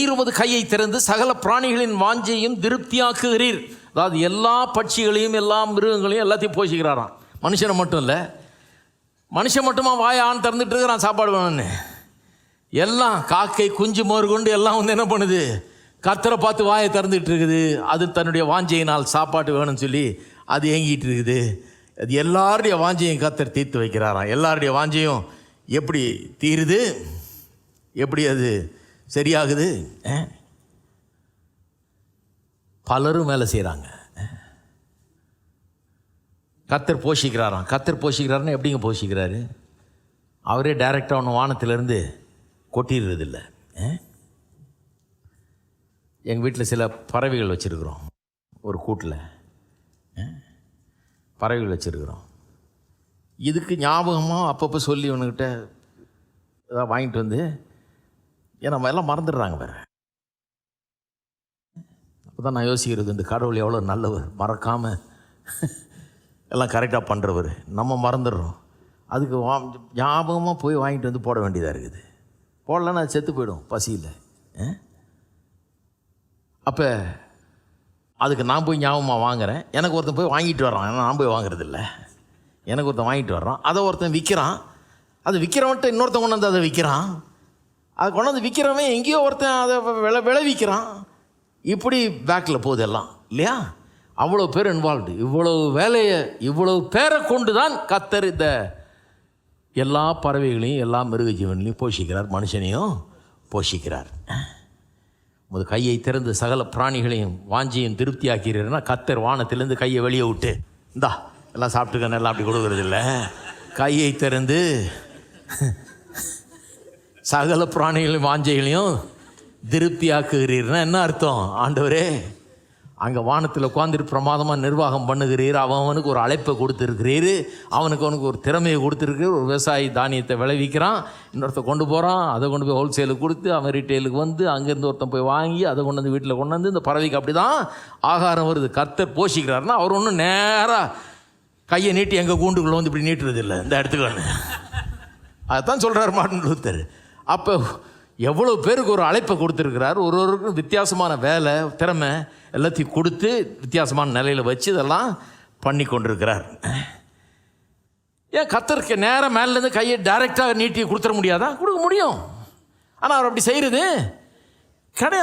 இருபது கையை திறந்து சகல பிராணிகளின் வாஞ்சையும் திருப்தியாக்குகிறீர். அதாவது எல்லா பட்சிகளையும் எல்லா மிருகங்களையும் எல்லாத்தையும் போஷிக்கிறாராம். மனுஷனை மட்டும் இல்லை மனுஷன் மட்டுமா வாயை ஆண் திறந்துட்டு இருக்கிறான் சாப்பாடு வேணும்னு? எல்லாம் காக்கை குஞ்சு மோறு கொண்டு எல்லாம் வந்து என்ன பண்ணுது? கத்தரை பார்த்து வாயை திறந்துட்டு இருக்குது. அது தன்னுடைய வாஞ்சையினால் சாப்பாட்டு வேணும்னு சொல்லி அது ஏங்கிட்டு இருக்குது. அது எல்லாருடைய வாஞ்சையும் கத்தர் தீர்த்து வைக்கிறாராம். எல்லாருடைய வாஞ்சையும் எப்படி தீருது? எப்படி அது சரியாகுது? பலரும் வேலை செய்கிறாங்க கத்தர் போஷிக்கிறாராம். கத்தர் போஷிக்கிறாருன்னு எப்படிங்க போஷிக்கிறாரு? அவரே டைரெக்டாக ஒன்று வானத்திலேருந்து கொட்டிடுறதில்ல. எங்கள் வீட்டில் சில பறவைகள் வச்சுருக்குறோம். ஒரு கூட்டில். பறவைகள் வச்சுருக்குறோம். இதுக்கு ஞாபகமாக அப்பப்போ சொல்லி இவனுக்கிட்ட ஏதாவது வாங்கிட்டு வந்து ஏன்னா நம்ம எல்லாம் மறந்துடுறாங்க வேறு. அப்போ தான் நான் யோசிக்கிறது இந்த கடவுள் எவ்வளோ நல்லவர் மறக்காமல் எல்லாம் கரெக்டாக பண்ணுறவர் நம்ம மறந்துடுறோம். அதுக்கு வா ஞாபகமாக போய் வாங்கிட்டு வந்து போட வேண்டியதாக இருக்குது. போடலன்னா அது செத்து போயிடும் பசியில். அப்போ அதுக்கு நான் போய் ஞாபகமாக வாங்குறேன். எனக்கு ஒருத்தன் போய் வாங்கிட்டு வர்றான். ஏன்னா நான் போய் வாங்குறதில்ல. எனக்கு ஒருத்தன் வாங்கிட்டு வர்றான். அதை ஒருத்தன் விற்கிறான் அது விற்கிறவன்ட்டு இன்னொருத்தன் கொண்டு வந்து அதை விற்கிறான் அதை கொண்டு வந்து விற்கிறவன் எங்கேயோ ஒருத்தன் அதை விளை விளைவிக்கிறான். இப்படி பேக்கில் போகுது எல்லாம். இல்லையா? அவ்வளோ பேர் இன்வால்வ்டு இவ்வளவு வேலையை இவ்வளவு பேரை கொண்டு தான் கத்தர் இந்த எல்லா பறவைகளையும் எல்லா மிருக ஜீவன்களையும் போஷிக்கிறார். மனுஷனையும் போஷிக்கிறார். உமது கையை திறந்து சகல பிராணிகளையும் வாஞ்சியும் திருப்தியாக்கிறீர்னா கத்தர் வானத்திலேருந்து கையை வெளியே விட்டு இந்தா எல்லாம் சாப்பிட்டுக்க எல்லாம் அப்படி கொடுக்குறதில்ல. இல்லை கையை திறந்து சகல பிராணிகளையும் வாஞ்சைகளையும் திருப்தியாக்குகிறீர்னா என்ன அர்த்தம்? ஆண்டவரே அங்கே வானத்தில் உட்காந்துட்டு பிரமாதமாக நிர்வாகம் பண்ணுகிறீர். அவன் அவனுக்கு ஒரு அழைப்பை கொடுத்துருக்கிறீர். அவனுக்கு அவனுக்கு ஒரு திறமையை கொடுத்துருக்கிறீர். ஒரு விவசாயி தானியத்தை விளைவிக்கிறான். இன்னொருத்த கொண்டு போகிறான் அதை கொண்டு போய் ஹோல்சேலுக்கு கொடுத்து அவன் ரீட்டெயிலுக்கு வந்து அங்கேருந்து ஒருத்தன் போய் வாங்கி அதை கொண்டு வந்து வீட்டில் கொண்டு வந்து இந்த பறவைக்கு அப்படி தான் ஆகாரம் வருது. கர்த்தர் போஷிக்கிறாருன்னா அவர் ஒன்றும் நேராக கையை நீட்டி எங்கள் கூண்டுக்குள்ளே வந்து இப்படி நீட்டுறது இல்லை இந்த இடத்துக்கு ஒன்று அதான் சொல்கிறார் மார்ட்டின் லூத்தர். அப்போ எவ்வளோ பேருக்கு ஒரு அழைப்பை கொடுத்துருக்கிறார்? ஒரு ஒருவருக்கும் வித்தியாசமான வேலை திறமை எல்லாத்தையும் கொடுத்து வித்தியாசமான நிலையில் வச்சு இதெல்லாம் பண்ணி கொண்டிருக்கிறார். ஏன் கத்தருக்கு நேரம் மேலேருந்து கையை டைரெக்டாக நீட்டி கொடுத்துட முடியாதா? கொடுக்க முடியும். ஆனால் அவர் அப்படி செய்கிறது கிடையாது.